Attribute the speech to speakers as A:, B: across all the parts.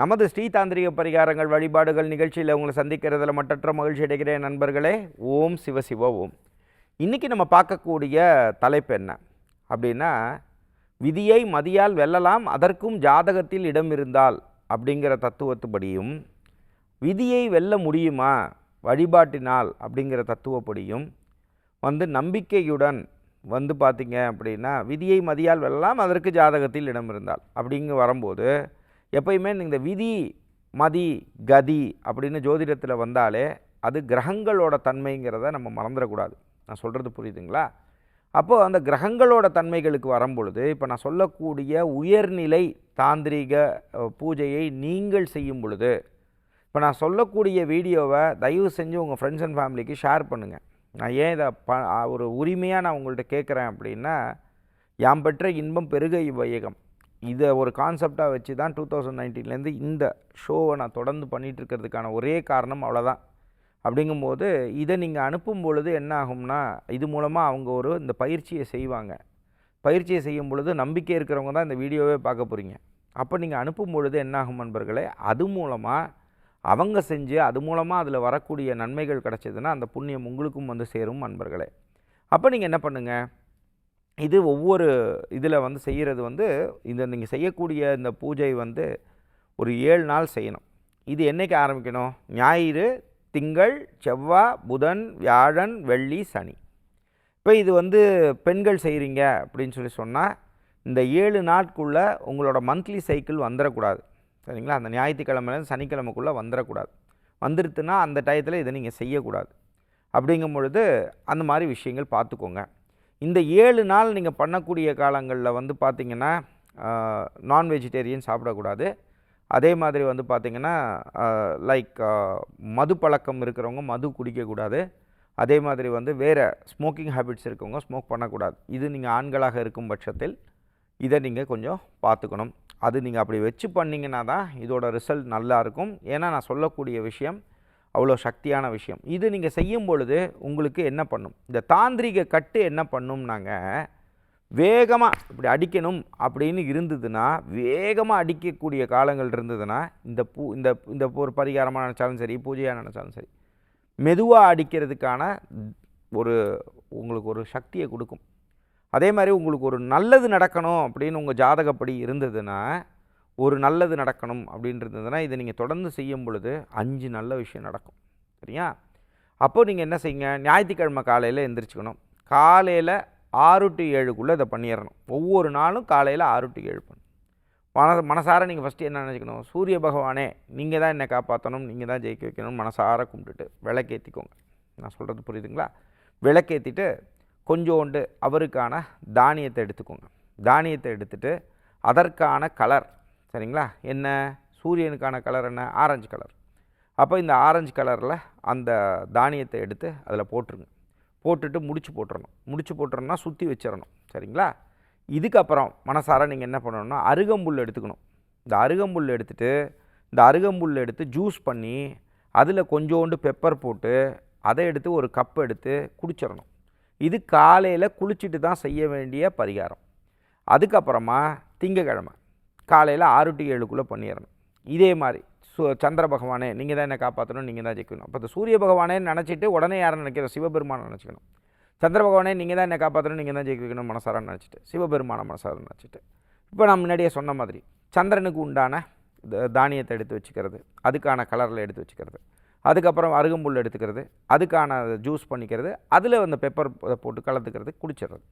A: நமது ஸ்ரீதாந்திரிக பரிகாரங்கள் வழிபாடுகள் நிகழ்ச்சியில் உங்களை சந்திக்கிறதுல மட்டற்ற மகிழ்ச்சி அடைகிறேன் நண்பர்களே. ஓம் சிவசிவ ஓம். இன்றைக்கி நம்ம பார்க்கக்கூடிய தலைப்பு என்ன? அப்படின்னா விதியை மதியால் வெல்லலாம் அதற்கும் ஜாதகத்தில் இடம் இருந்தால் அப்படிங்கிற தத்துவத்துப்படியும் விதியை வெல்ல முடியுமா வழிபாட்டினால் அப்படிங்கிற தத்துவப்படியும் வந்து நம்பிக்கையுடன் வந்து பார்த்திங்க அப்படின்னா விதியை மதியால் வெல்லலாம் அதற்கு ஜாதகத்தில் இடம் இருந்தால் அப்படிங்க வரும்போது எப்பயுமே இந்த விதி மதி கதி அப்படின்னு ஜோதிடத்தில் வந்தாலே அது கிரகங்களோட தன்மைங்கிறத நம்ம மறந்துடக்கூடாது. நான் சொல்கிறது புரியுதுங்களா? அப்போது அந்த கிரகங்களோட தன்மைகளுக்கு வரும்பொழுது இப்போ நான் சொல்லக்கூடிய உயர்நிலை தாந்திரிக பூஜையை நீங்கள் செய்யும் பொழுது இப்போ நான் சொல்லக்கூடிய வீடியோவை தயவு செஞ்சு உங்கள் ஃப்ரெண்ட்ஸ் அண்ட் ஃபேமிலிக்கு ஷேர் பண்ணுங்கள் நான் ஏன் இதை ப ஒரு உரிமையாக நான் உங்கள்கிட்ட கேட்குறேன் அப்படின்னா யாம் பெற்ற இன்பம் பெருக இவ்வையகம். இதை ஒரு கான்செப்டாக வச்சு தான் டூ தௌசண்ட் நைன்டீன்லேருந்து இந்த ஷோவை நான் தொடர்ந்து பண்ணிகிட்டு இருக்கிறதுக்கான ஒரே காரணம் அவ்வளோதான் அப்படிங்கும்போது இதை நீங்கள் அனுப்பும் பொழுது என்ன ஆகும்னா இது மூலமாக அவங்க ஒரு இந்த பயிற்சியை செய்வாங்க. பயிற்சியை செய்யும் பொழுது நம்பிக்கை இருக்கிறவங்க தான் இந்த வீடியோவே பார்க்க போகிறீங்க அப்போ நீங்கள் அனுப்பும் பொழுது என்ன ஆகும் நண்பர்களே அது மூலமாக அவங்க செஞ்சு அது மூலமாக அதில் வரக்கூடிய நன்மைகள் கிடச்சதுன்னா அந்த புண்ணியம் உங்களுக்கும் வந்து சேரும் நண்பர்களே. அப்போ நீங்கள் என்ன பண்ணுங்கள் இது ஒவ்வொரு இதில் வந்து செய்கிறது வந்து இந்த நீங்கள் செய்யக்கூடிய இந்த பூஜை வந்து ஒரு ஏழு நாள் செய்யணும். இது என்னைக்கு ஆரம்பிக்கணும்? ஞாயிறு திங்கள் செவ்வாய் புதன் வியாழன் வெள்ளி சனி. இப்போ இது வந்து பெண்கள் செய்கிறீங்க அப்படின்னு சொல்லி சொன்னால் இந்த ஏழு நாட்குள்ளே உங்களோட மந்த்லி சைக்கிள் வந்துடக்கூடாது சரிங்களா? அந்த ஞாயிற்றுக்கிழமையிலேருந்து சனிக்கிழமைக்குள்ளே வந்துடக்கூடாது வந்துருத்துன்னா அந்த டயத்தில் இதை நீங்கள் செய்யக்கூடாது. அப்படிங்கும் பொழுது அந்த மாதிரி விஷயங்கள் பார்த்துக்கோங்க. இந்த ஏழு நாள் நீங்கள் பண்ணக்கூடிய காலங்களில் வந்து பார்த்திங்கன்னா நான் வெஜிடேரியன் சாப்பிடக்கூடாது. அதே மாதிரி வந்து பார்த்திங்கன்னா லைக் மது பழக்கம் இருக்கிறவங்க மது குடிக்கக்கூடாது. அதே மாதிரி வந்து வேறு ஸ்மோக்கிங் ஹேபிட்ஸ் இருக்கவங்க ஸ்மோக் பண்ணக்கூடாது. இது நீங்கள் ஆண்களாக இருக்கும் பட்சத்தில் இதை நீங்கள் கொஞ்சம் பார்த்துக்கணும். அது நீங்கள் அப்படி வச்சு பண்ணிங்கன்னா தான் இதோட ரிசல்ட் நல்லா இருக்கும். ஏன்னா நான் சொல்லக்கூடிய விஷயம் அவ்வளோ சக்தியான விஷயம். இது நீங்கள் செய்யும் பொழுது உங்களுக்கு என்ன பண்ணும்? இந்த தாந்திரிக கட்டு என்ன பண்ணும்னாங்க? வேகமாக இப்படி அடிக்கணும் அப்படின்னு இருந்ததுன்னா வேகமாக அடிக்கக்கூடிய காலங்கள் இருந்ததுன்னா இந்த பூ இந்த இந்த ஒரு பரிகாரமாக நினச்சாலும் சரி பூஜையாக நினச்சாலும் சரி மெதுவாக அடிக்கிறதுக்கான ஒரு உங்களுக்கு ஒரு சக்தியை கொடுக்கும். அதே மாதிரி உங்களுக்கு ஒரு நல்லது நடக்கணும் அப்படின்னு உங்கள் ஜாதகப்படி இருந்ததுன்னா ஒரு நல்லது நடக்கணும் அப்படின்றதுனா இதை நீங்கள் தொடர்ந்து செய்யும் பொழுது அஞ்சு நல்ல விஷயம் நடக்கும். சரியா? அப்போது நீங்கள் என்ன செய்யுங்க? ஞாயிற்றுக்கிழமை காலையில் எந்திரிச்சுக்கணும். காலையில் ஆறு டு ஏழுக்குள்ளே இதை பண்ணிடணும். ஒவ்வொரு நாளும் காலையில் ஆறு டு ஏழு பண்ணணும். மன மனசார நீங்கள் ஃபஸ்ட்டு என்ன நினச்சிக்கணும்? சூரிய பகவானே நீங்கள் தான் என்னை காப்பாற்றணும் நீங்கள் தான் ஜெயிக்க வைக்கணும் மனசார கும்பிட்டுட்டு விளக்கேற்றிக்கோங்க நான் சொல்கிறது புரியுதுங்களா? விளக்கேற்றிட்டு கொஞ்சோண்டு அவருக்கான தானியத்தை எடுத்துக்கோங்க. தானியத்தை எடுத்துகிட்டு அதற்கான கலர் சரிங்களா? என்ன? சூரியனுக்கான கலர் என்ன? ஆரஞ்சு கலர் அப்போ இந்த ஆரஞ்சு கலரில் அந்த தானியத்தை எடுத்து அதில் போட்டுருங்க. போட்டுட்டு முடிச்சு போட்டுறணும். முடிச்சு போட்டுறோம்னா சுற்றி வச்சிடணும் சரிங்களா? இதுக்கப்புறம் மனசார நீங்கள் என்ன பண்ணணும்னா அருகம்புல் எடுத்துக்கணும். இந்த அருகம்புல் எடுத்துட்டு இந்த அருகம்புல் எடுத்து ஜூஸ் பண்ணி அதில் கொஞ்சோண்டு பெப்பர் போட்டு அதை எடுத்து ஒரு கப் எடுத்து குடிச்சிடணும் இது காலையில் குளிச்சுட்டு தான் செய்ய வேண்டிய பரிகாரம். அதுக்கப்புறமா திங்கக்கிழமை. காலையில் ஆறு டு ஏழுக்குள்ளே பண்ணிடணும். இதே மாதிரி சு சந்திர பகவானே நீங்கள் தான் என்னை காப்பாற்றணும் நீங்கள் தான் ஜெயிக்கணும். அப்போ இந்த சூரிய பகவானே நினச்சிட்டு உடனே யாரை நினைக்கிறோம் சிவபெருமானை நினச்சிக்கணும். சந்திர பகவானே நீங்கள் தான் என்னை காப்பாற்றணும் நீங்கள் தான் ஜெயிக்கணும் மனசார நினச்சிட்டு சிவபெருமான மனசார நினச்சிட்டு. இப்போ நான் முன்னாடியே சொன்ன மாதிரி சந்திரனுக்கு உண்டான தானியத்தை எடுத்து வச்சுக்கிறது அதுக்கான கலரில் எடுத்து வச்சுக்கிறது அதுக்கப்புறம் அருகம்புல் எடுத்துக்கிறது அதுக்கான ஜூஸ் பண்ணிக்கிறது அதில் அந்த பெப்பர் போட்டு கலந்துக்கிறது குடிச்சிடுறது.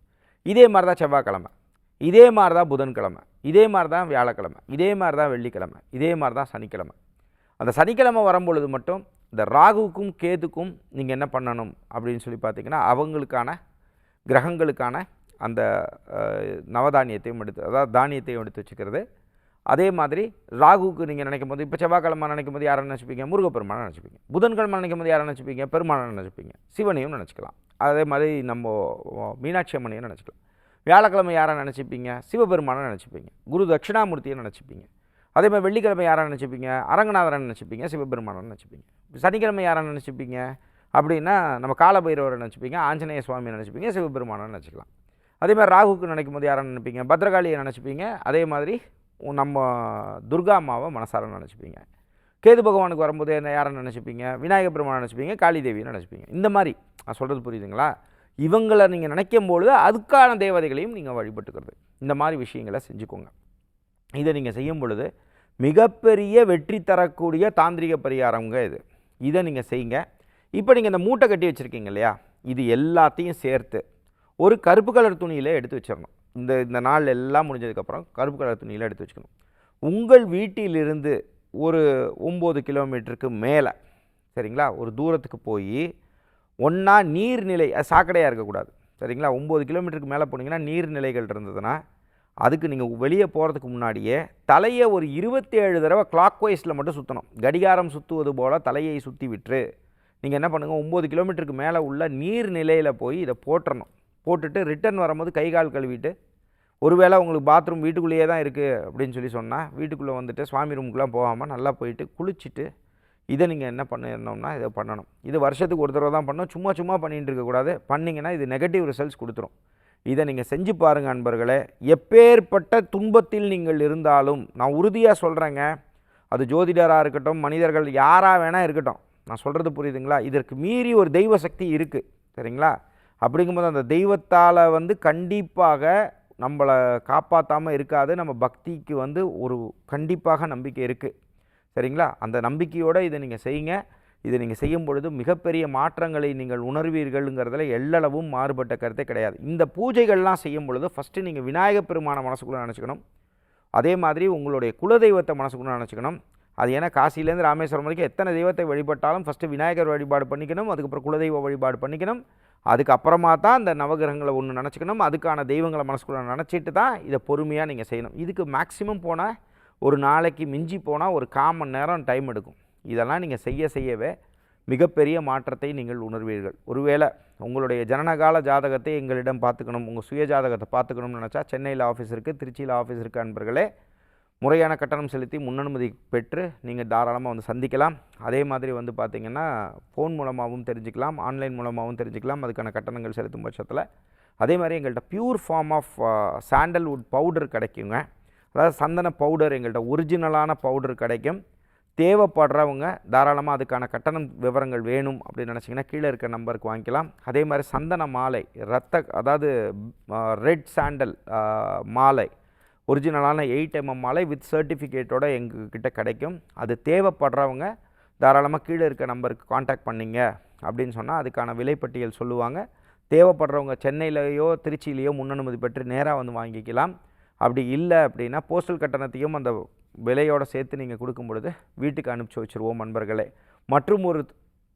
A: இதே மாதிரி தான் செவ்வாய்க்கிழமை. இதே மாதிரி தான் புதன்கிழமை இதே மாதிரி தான் வியாழக்கிழமை இதே மாதிரி தான் வெள்ளிக்கிழமை இதே மாதிரி தான் சனிக்கிழமை. அந்த சனிக்கிழமை வரும்பொழுது மட்டும் இந்த ராகுவுக்கும் கேதுக்கும் நீங்கள் என்ன பண்ணணும் அப்படின்னு சொல்லி பார்த்தீங்கன்னா அவங்களுக்கான கிரகங்களுக்கான அந்த நவதானியத்தையும் எடுத்து அதாவது தானியத்தையும் எடுத்து வச்சுக்கிறது. அதே மாதிரி ராகுவுக்கு நீங்கள் நினைக்கும் போது இப்போ செவ்வாய்க்கிழமை நினைக்கும் போது யாரை நினச்சிப்பீங்க? முருகப்பெருமானை நினச்சிப்பீங்க. புதன்கிழமை நினைக்கும் போது யாரை நினச்சிப்பீங்க? பெருமானை நினச்சிப்பீங்க. சிவனையும் நினச்சிக்கலாம். அதே மாதிரி நம்ம மீனாட்சி அம்மனையும் நினச்சிக்கலாம். வியாழக்கிழமை யாரை நினச்சிப்பீங்க? சிவபெருமானை நினச்சிப்பீங்க. குரு தட்சிணாமூர்த்தியை நினச்சிப்பீங்க. அதே மாதிரி வெள்ளிக்கிழமை யாரை நினச்சிப்பீங்க? அரங்கநாதரை நினச்சிப்பீங்க சிவபெருமானை நினச்சிப்பீங்க. சனிக்கிழமை யாரை நினச்சிப்பீங்க? அப்படின்னா நம்ம காலபைரவரை நினச்சிப்பீங்க ஆஞ்சநேய சுவாமியை நினச்சிப்பீங்க சிவபெருமானை நினச்சிக்கலாம். அதே மாதிரி ராகுக்கு நினைக்கும் போது யாரை நினைப்பீங்க? பத்ரகாளியை நினச்சிப்பீங்க. அதே மாதிரி நம்ம துர்கா அம்மாவை மனசார நினச்சிப்பீங்க. கேது பகவானுக்கு வரும்போது என்ன யாரை நினச்சிப்பீங்க? விநாயகப் பெருமானை நினச்சிப்பீங்க காளி தேவியை நினச்சிப்பீங்க. இந்த மாதிரி நான் சொல்கிறது புரியுதுங்களா? இவங்களை நீங்கள் நினைக்கும் பொழுது அதுக்கான தேவதைகளையும் நீங்கள் வழிபட்டுக்கிறது. இந்த மாதிரி விஷயங்களை செஞ்சுக்கோங்க. இதை நீங்கள் செய்யும் பொழுது மிகப்பெரிய வெற்றி தரக்கூடிய தாந்திரிக பரிகாரங்க இது. இதை நீங்கள் செய்யுங்க. இப்போ நீங்கள் இந்த மூட்டை கட்டி வச்சுருக்கீங்க இல்லையா? இது எல்லாத்தையும் சேர்த்து ஒரு கருப்பு கலர் துணியில் எடுத்து வச்சிடணும் இந்த இந்த நாள் எல்லாம் முடிஞ்சதுக்கப்புறம் கருப்பு கலர் துணியில் எடுத்து வச்சுக்கணும். உங்கள் வீட்டிலிருந்து ஒரு ஒம்பது கிலோமீட்டருக்கு மேலே சரிங்களா? ஒரு தூரத்துக்கு போய் ஒன்றா நீர்நிலை அது சாக்கடையாக இருக்கக்கூடாது. சரிங்களா? ஒம்பது கிலோமீட்டருக்கு மேலே போனீங்கன்னா நீர்நிலைகள் இருந்ததுன்னா அதுக்கு நீங்கள் வெளியே போகிறதுக்கு முன்னாடியே தலையை ஒரு இருபத்தேழு தடவை கிளாக் வைஸில் மட்டும் சுற்றணும் கடிகாரம் சுற்றுவது போல் தலையை சுற்றி விட்டு நீங்கள் என்ன பண்ணுங்கள் ஒம்பது கிலோமீட்டருக்கு மேலே உள்ள நீர்நிலையில் போய் இதை போட்டுறணும். போட்டுட்டு ரிட்டர்ன் வரும்போது கை கால் கழுவிட்டு ஒருவேளை உங்களுக்கு பாத்ரூம் வீட்டுக்குள்ளேயே தான் இருக்குது அப்படின்னு சொல்லி சொன்னால் வீட்டுக்குள்ளே வந்துட்டு சுவாமி ரூமுக்குலாம் போகாமல் நல்லா போயிட்டு குளிச்சுட்டு இதை நீங்கள் என்ன பண்ணிடணும்னா இதை பண்ணணும். இது வருஷத்துக்கு ஒரு தடவை தான் பண்ணணும். சும்மா சும்மா பண்ணிகிட்டு இருக்கக்கூடாது பண்ணிங்கன்னா இது நெகட்டிவ் ரிசல்ட்ஸ் கொடுத்துரும். இதை நீங்கள் செஞ்சு பாருங்கள் அன்பர்களே எப்பேற்பட்ட துன்பத்தில் நீங்கள் இருந்தாலும் நான் உறுதியாக சொல்கிறேங்க அது ஜோதிடராக இருக்கட்டும் மனிதர்கள் யாராக வேணால் இருக்கட்டும். நான் சொல்கிறது புரியுதுங்களா? இதற்கு மீறி ஒரு தெய்வ சக்தி இருக்குது சரிங்களா? அப்படிங்கும்போது அந்த தெய்வத்தால் வந்து கண்டிப்பாக நம்மளை காப்பாற்றாமல் இருக்காது. நம்ம பக்திக்கு வந்து ஒரு கண்டிப்பாக நம்பிக்கை இருக்குது சரிங்களா? அந்த நம்பிக்கையோடு இதை நீங்கள் செய்யுங்க. இதை நீங்கள் செய்யும் பொழுது மிகப்பெரிய மாற்றங்களை நீங்கள் உணர்வீர்கள்ங்கிறதுல எல்லளவும் மாறுபட்ட கருத்தே கிடையாது. இந்த பூஜைகள்லாம் செய்யும் பொழுது ஃபஸ்ட்டு நீங்கள் விநாயகப் பெருமான மனசுக்குள்ளே நினச்சிக்கணும். அதே மாதிரி உங்களுடைய குலதெய்வத்தை மனசுக்குள்ளே நினச்சிக்கணும். அது ஏன்னா காசிலேருந்து ராமேஸ்வரம் வரைக்கும் எத்தனை தெய்வத்தை வழிபட்டாலும் ஃபஸ்ட்டு விநாயகர் வழிபாடு பண்ணிக்கணும். அதுக்கப்புறம் குலதெய்வ வழிபாடு பண்ணிக்கணும். அதுக்கப்புறமா தான் இந்த நவகிரகங்களை ஒன்று நினச்சிக்கணும். அதுக்கான தெய்வங்களை மனசுக்குள்ளே நினச்சிட்டு தான் இதை பொறுமையாக நீங்கள் செய்யணும். இதுக்கு மேக்ஸிமம் போனால் ஒரு நாளைக்கு மிஞ்சி போனால் ஒரு கால் மணி நேரம் டைம் எடுக்கும். இதெல்லாம் நீங்கள் செய்ய செய்யவே மிகப்பெரிய மாற்றத்தை நீங்கள் உணர்வீர்கள். ஒருவேளை உங்களுடைய ஜனனகால ஜாதகத்தை எங்களிடம் பார்த்துக்கணும் உங்கள் சுய ஜாதகத்தை பார்த்துக்கணும்னு நினச்சா சென்னையில் ஆஃபீஸ் இருக்குது திருச்சியில் ஆஃபீஸ் இருக்குது அன்பர்களே முறையான கட்டணம் செலுத்தி முன்னனுமதி பெற்று நீங்கள் தாராளமாக வந்து சந்திக்கலாம். அதே மாதிரி வந்து பார்த்திங்கன்னா ஃபோன் மூலமாகவும் தெரிஞ்சுக்கலாம் ஆன்லைன் மூலமாகவும் தெரிஞ்சுக்கலாம் அதுக்கான கட்டணங்கள் செலுத்தும் பட்சத்தில். அதே மாதிரி எங்கள்கிட்ட pure form of sandalwood powder கிடைக்குங்க. அதாவது சந்தன பவுடர் எங்கள்கிட்ட ஒரிஜினலான பவுடர் கிடைக்கும். தேவைப்படுறவங்க தாராளமாக அதுக்கான கட்டணம் விவரங்கள் வேணும் அப்படின்னு நினச்சிங்கன்னா கீழே இருக்க நம்பருக்கு வாங்கிக்கலாம். அதே மாதிரி சந்தன மாலை ரத்த அதாவது ரெட் சாண்டல் மாலை ஒரிஜினலான எயிட் எம்எம் மாலை வித் சர்டிஃபிகேட்டோட எங்ககிட்ட கிடைக்கும். அது தேவைப்படுறவங்க தாராளமாக கீழே இருக்க நம்பருக்கு காண்டாக்ட் பண்ணிங்க அப்படின்னு சொன்னால் அதுக்கான விலைப்பட்டியல் சொல்லுவாங்க. தேவைப்படுறவங்க சென்னையிலையோ திருச்சியிலேயோ முன்னனுமதி பெற்று நேராக வந்து வாங்கிக்கலாம். அப்படி இல்லை அப்படின்னா போஸ்டல் கட்டணத்தையும் அந்த விலையோடு சேர்த்து நீங்கள் கொடுக்கும் பொழுது வீட்டுக்கு அனுப்பிச்சி வச்சுருவோம் நண்பர்களே. மற்றும் ஒரு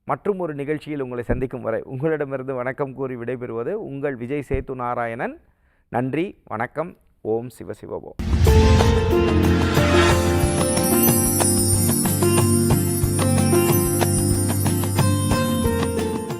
A: மற்றும் ஒரு நிகழ்ச்சியில் உங்களை சந்திக்கும் வரை உங்களிடமிருந்து வணக்கம் கூறி விடைபெறுவது உங்கள் விஜய் சேத்து நாராயணன் நன்றி வணக்கம் ஓம் சிவசிவ ஓம்